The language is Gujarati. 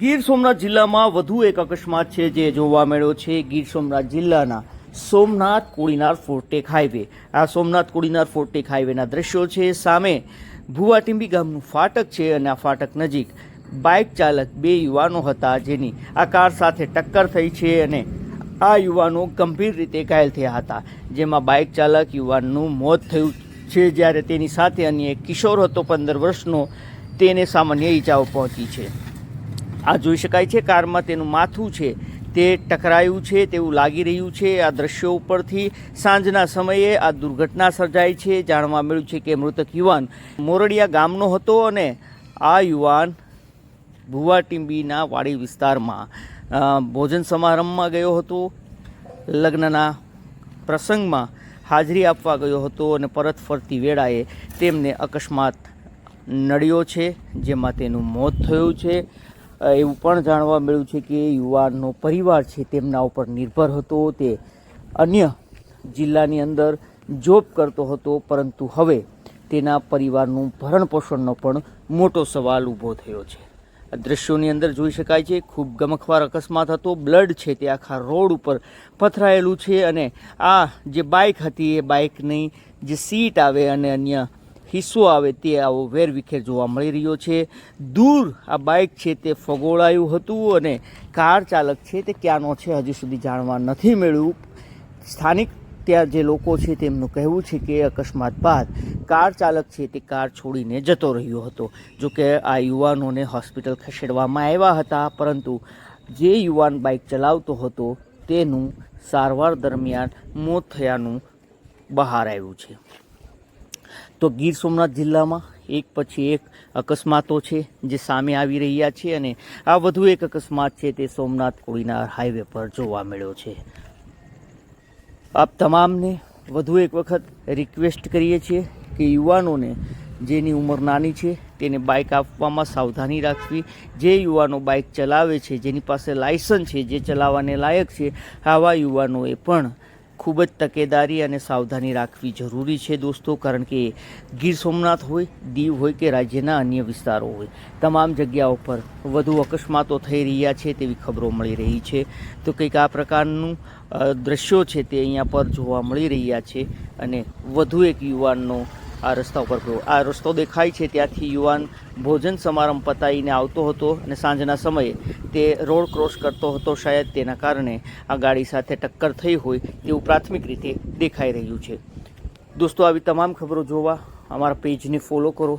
ગીર સોમનાથ જિલ્લામાં વધુ એક અકસ્માત છે જે જોવા મળ્યો છે. ગીર સોમનાથ જિલ્લાના સોમનાથ કોડીનાર ફોર્ટેક હાઈવે. આ સોમનાથ કોડીનાર ફોર્ટેક હાઈવેના દ્રશ્યો છે. સામે ભુવાટીંબી ગામનું ફાટક છે અને આ ફાટક નજીક બાઇક ચાલક બે યુવાનો હતા જેની આ કાર સાથે ટક્કર થઈ છે અને આ યુવાનો ગંભીર રીતે ઘાયલ થયા હતા. જેમાં બાઇક ચાલક યુવાનનું મોત થયું છે જ્યારે તેની સાથે અન્ય એક કિશોર હતો, પંદર વર્ષનો. તેને સામાન્ય ઈજાઓ પહોંચી છે. આ જોઈ શકાય છે કારમાં તેનું માથું છે. તે ટકરાયું છે, તેવું લાગી રહ્યું છે. આ દ્રશ્યો ઉપરથી સાંજના સમયે આ દુર્ઘટના સર્જાઈ છે. જાણવા મળ્યું છે કે મૃતક યુવાન મોરડિયા ગામનો હતો અને આ યુવાન ભુવાટીંબીના વાડી વિસ્તારમાં ભોજન સમારંભમાં ગયો હતો. લગ્નના પ્રસંગમાં હાજરી આપવા ગયો હતો અને પરત ફરતી વેળાએ તેમને અકસ્માત નડ્યો છે, જેમાં તેનું મોત થયું છે. એવું પણ જાણવા મળ્યું છે કે યુવાનનો પરિવાર છે તેમના ઉપર નિર્ભર હતો, તે અન્ય જિલ્લાની અંદર જોબ કરતો હતો, પરંતુ હવે તેના પરિવારનું ભરણ પોષણનો પણ મોટો સવાલ ઊભો થયો છે. દ્રશ્યોની અંદર જોઈ શકાય છે, ખૂબ ગમખવાર અકસ્માત હતો, બ્લડ છે તે આખા રોડ ઉપર પથરાયેલું છે અને આ જે બાઇક હતી, એ બાઇકની જે સીટ આવે અને અન્ય હિસ્સો આવે તે આવો વેરવિખેર જોવા મળી રહ્યો છે. દૂર આ બાઇક છે તે ફગોળાયું હતું અને કાર ચાલક છે તે ક્યાંનો છે હજી સુધી જાણવા નથી મળ્યું. સ્થાનિક ત્યાં જે લોકો છે તેમનું કહેવું છે કે અકસ્માત બાદ કાર ચાલક છે તે કાર છોડીને જતો રહ્યો હતો. જો કે આ યુવાનોને હોસ્પિટલ ખસેડવામાં આવ્યા હતા, પરંતુ જે યુવાન બાઇક ચલાવતો હતો તેનું સારવાર દરમિયાન મોત થયાનું બહાર આવ્યું છે. તો ગીર સોમનાથ જિલ્લામાં એક પછી એક અકસ્માતો છે જે સામે આવી રહ્યા છે અને આ વધુ એક અકસ્માત છે તે સોમનાથ કોડીનાર હાઈવે પર જોવા મળ્યો છે. આપ તમામને વધુ એક વખત રિક્વેસ્ટ કરીએ છીએ કે યુવાનોને, જેની ઉંમર નાની છે, તેને બાઇક આપવામાં સાવધાની રાખવી. જે યુવાનો બાઇક ચલાવે છે, જેની પાસે લાયસન્સ છે, જે ચલાવવાને લાયક છે, આવા યુવાનોએ પણ ખૂબ જ તકેદારી અને સાવધાની રાખવી જરૂરી છે દોસ્તો, કારણ કે ગીર સોમનાથ હોય, દીવ હોય કે રાજ્યના અન્ય વિસ્તારો હોય, તમામ જગ્યાઓ પર વધુ અકસ્માતો થઈ રહ્યા છે તેવી ખબરો મળી રહી છે. તો કંઈક આ પ્રકારનું દ્રશ્યો છે તે અહીંયા પર જોવા મળી રહ્યા છે અને વધુ એક યુવાનનો આ રસ્તા ઉપર ગયો. આ રસ્તો દેખાય છે ત્યાંથી યુવાન ભોજન સમારંભ પતાવીને આવતો હતો અને સાંજના સમયે તે રોડ ક્રોસ કરતો હતો શાયદ તેના કારણે આ ગાડી સાથે ટક્કર થઈ હોય તેવું પ્રાથમિક રીતે દેખાઈ રહ્યું છે. દોસ્તો, આવી તમામ ખબરો જોવા અમારા પેજને ફોલો કરો.